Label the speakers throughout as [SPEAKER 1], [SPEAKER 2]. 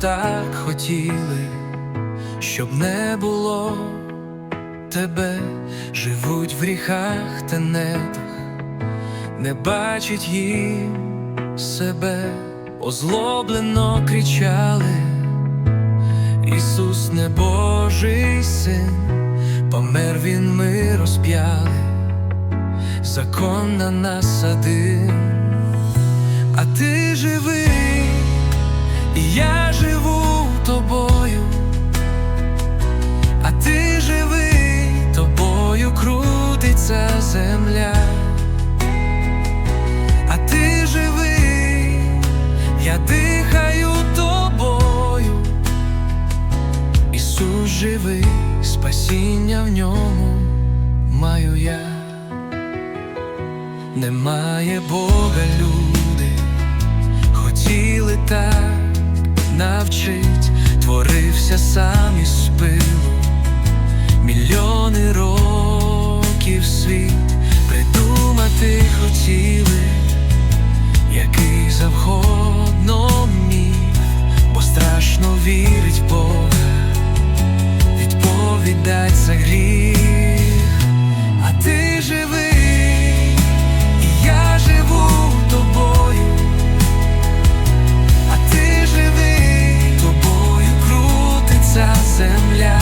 [SPEAKER 1] так хотіли, щоб не було тебе, живуть в гріхах та недах, не бачить їм себе, озлоблено кричали. Ісус не Божий син, помер він, ми розп'яли, закон на нас один, а ти живий, і я живу тобою, а ти живий, тобою крутиться земля, а ти живий, я дихаю тобою. Ісус живий, спасіння в ньому маю я. Немає Бога, люди, хотіли так творився сам із пилу, мільйони років світ придумати хотіли, який завгодно міф, бо страшно вірить Бога відповідать за гріх, земля,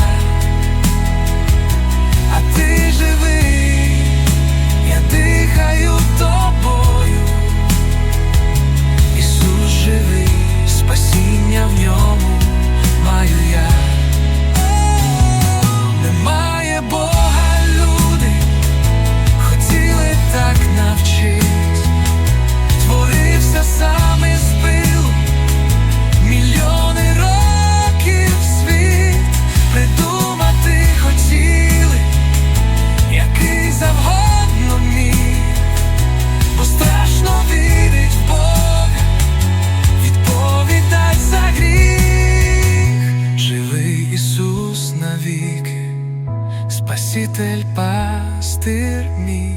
[SPEAKER 1] Спаситель пастир мій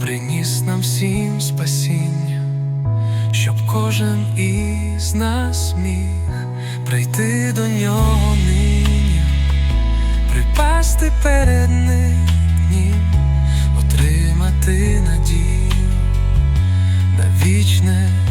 [SPEAKER 1] приніс нам всім спасіння, щоб кожен із нас міг прийти до нього нині, припасти перед ним, отримати надію на вічне.